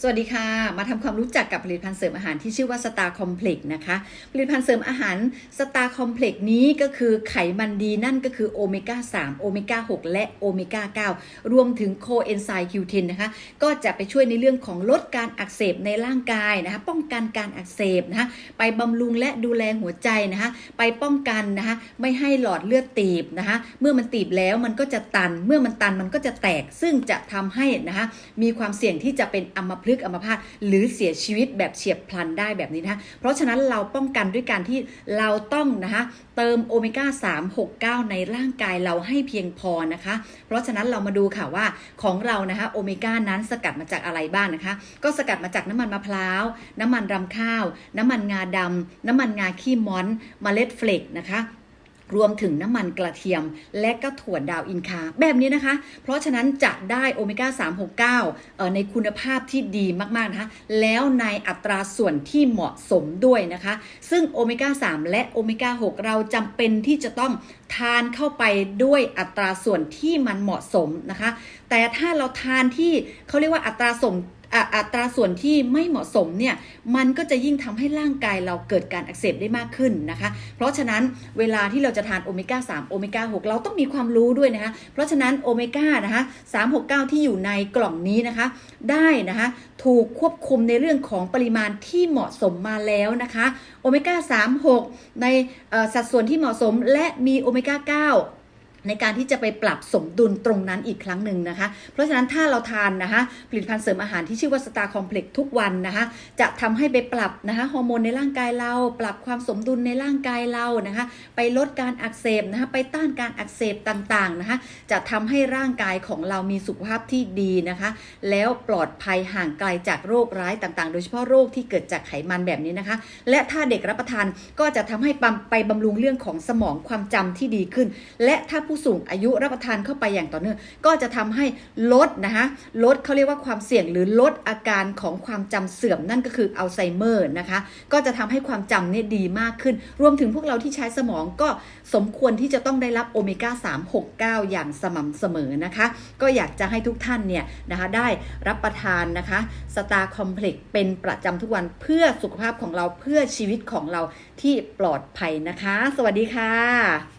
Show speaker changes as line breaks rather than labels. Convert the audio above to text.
สวัสดีค่ะ มาทำความรู้จักกับผลิตภัณฑ์เสริมอาหารที่ชื่อว่าสตาร์คอมเพล็กนะคะ ผลิตภัณฑ์เสริมอาหารสตาร์คอมเพล็กนี้ก็คือไขมันดีนั่นก็คือโอเมก้า3โอเมก้า6และโอเมก้า9รวมถึงโคเอนไซม์คิวเทนนะคะ ก็จะไปช่วยในเรื่องของลดการอักเสบในร่างกายนะคะ ป้องกันการอักเสบนะคะ ไปบำรุงและดูแลหัวใจนะคะ ไปป้องกันนะคะ ไม่ให้หลอดเลือดตีบนะคะ เมื่อมันตีบแล้วมันก็จะตัน เมื่อมันตันมันก็จะแตก ซึ่งจะทำให้นะคะ มีความเสี่ยงที่จะเป็นอัมพฤกษ์อัมพาตหรือเสียชีวิตแบบเฉียบพลันได้แบบนี้นะคะเพราะฉะนั้นเราป้องกันด้วยการที่เราต้องนะคะเติมโอเมก้า 3 6 9 ในร่างกายเราให้เพียงพอนะคะ เพราะฉะนั้นเรามาดูค่ะว่าของเรานะคะโอเมก้านั้นสกัดมาจากอะไรบ้างนะคะ ก็สกัดมาจากน้ำมันมะพร้าว น้ำมันรำข้าว น้ำมันงาดำน้ำมันงาขี้ม้อนเมล็ดเฟลกนะคะ รวมถึงน้ำมันกระเทียม และก็ถั่วดาวอินคา แบบนี้นะคะ เพราะฉะนั้นจะได้โอเมก้า 369เอ่อในคุณภาพที่ดีมากๆนะคะแล้วในอัตราส่วนที่เหมาะสมด้วยนะคะ ซึ่งโอเมก้า 3 และโอเมก้า 6 เราจำเป็นที่จะต้องทานเข้าไปด้วยอัตราส่วนที่มันเหมาะสมนะคะ แต่ถ้าเราทานที่เขาเรียกว่าอัตราส่วน อ,อัตราส่วนที่ไม่เหมาะสมเนี่ยมันก็จะยิ่งทำให้ร่างกายเราเกิดการอักเสบได้มากขึ้นนะคะ เพราะฉะนั้นเวลาที่เราจะทานโอเมก้า3โอเมก้า6เราต้องมีความรู้ด้วยนะคะ เพราะฉะนั้นโอเมก้านะคะ369 ที่อยู่ในกล่องนี้นะคะ ได้นะคะถูกควบคุมในเรื่องของปริมาณที่เหมาะสมมาแล้วนะคะโอเมก้า36 ในสัดส่วนที่เหมาะสมและมีโอเมก้า9 ในการที่จะไปปรับสมดุลตรงนั้นอีกครั้งหนึ่งนะคะ เพราะฉะนั้นถ้าเราทานนะคะ ผลิตภัณฑ์เสริมอาหารที่ชื่อว่าสตาร์คอมเพล็กทุกวันนะคะ จะทำให้ไปปรับนะคะฮอร์โมนในร่างกายเรา ปรับความสมดุลในร่างกายเรานะคะ ไปลดการอักเสบนะคะไปต้านการอักเสบต่างๆนะคะ จะทำให้ร่างกายของเรามีสุขภาพที่ดีนะคะ แล้วปลอดภัยห่างไกลจากโรคร้ายต่างๆ โดยเฉพาะโรคที่เกิดจากไขมันแบบนี้นะคะ และถ้าเด็กรับประทานก็จะทำให้ปั๊มไปบำรุงเรื่องของสมองความจำที่ดีขึ้น และถ้าผู้สูงอายุรับประทานเข้าไปอย่างต่อเนื่องก็จะทำให้ลดนะคะลดเขาเรียกว่าความเสี่ยงหรือลดอาการของความจำเสื่อมนั่นก็คืออัลไซเมอร์นะคะก็จะทำให้ความจำเนี่ยดีมากขึ้น รวมถึงพวกเราที่ใช้สมองก็สมควรที่จะต้องได้รับโอเมก้า 369 อย่างสม่ำเสมอนะคะ ก็อยากจะให้ทุกท่านเนี่ยนะคะได้รับประทานนะคะสตาร์คอมเพล็กเป็นประจำทุกวันเพื่อสุขภาพของเราเพื่อชีวิตของเราที่ปลอดภัยนะคะ สวัสดีค่ะ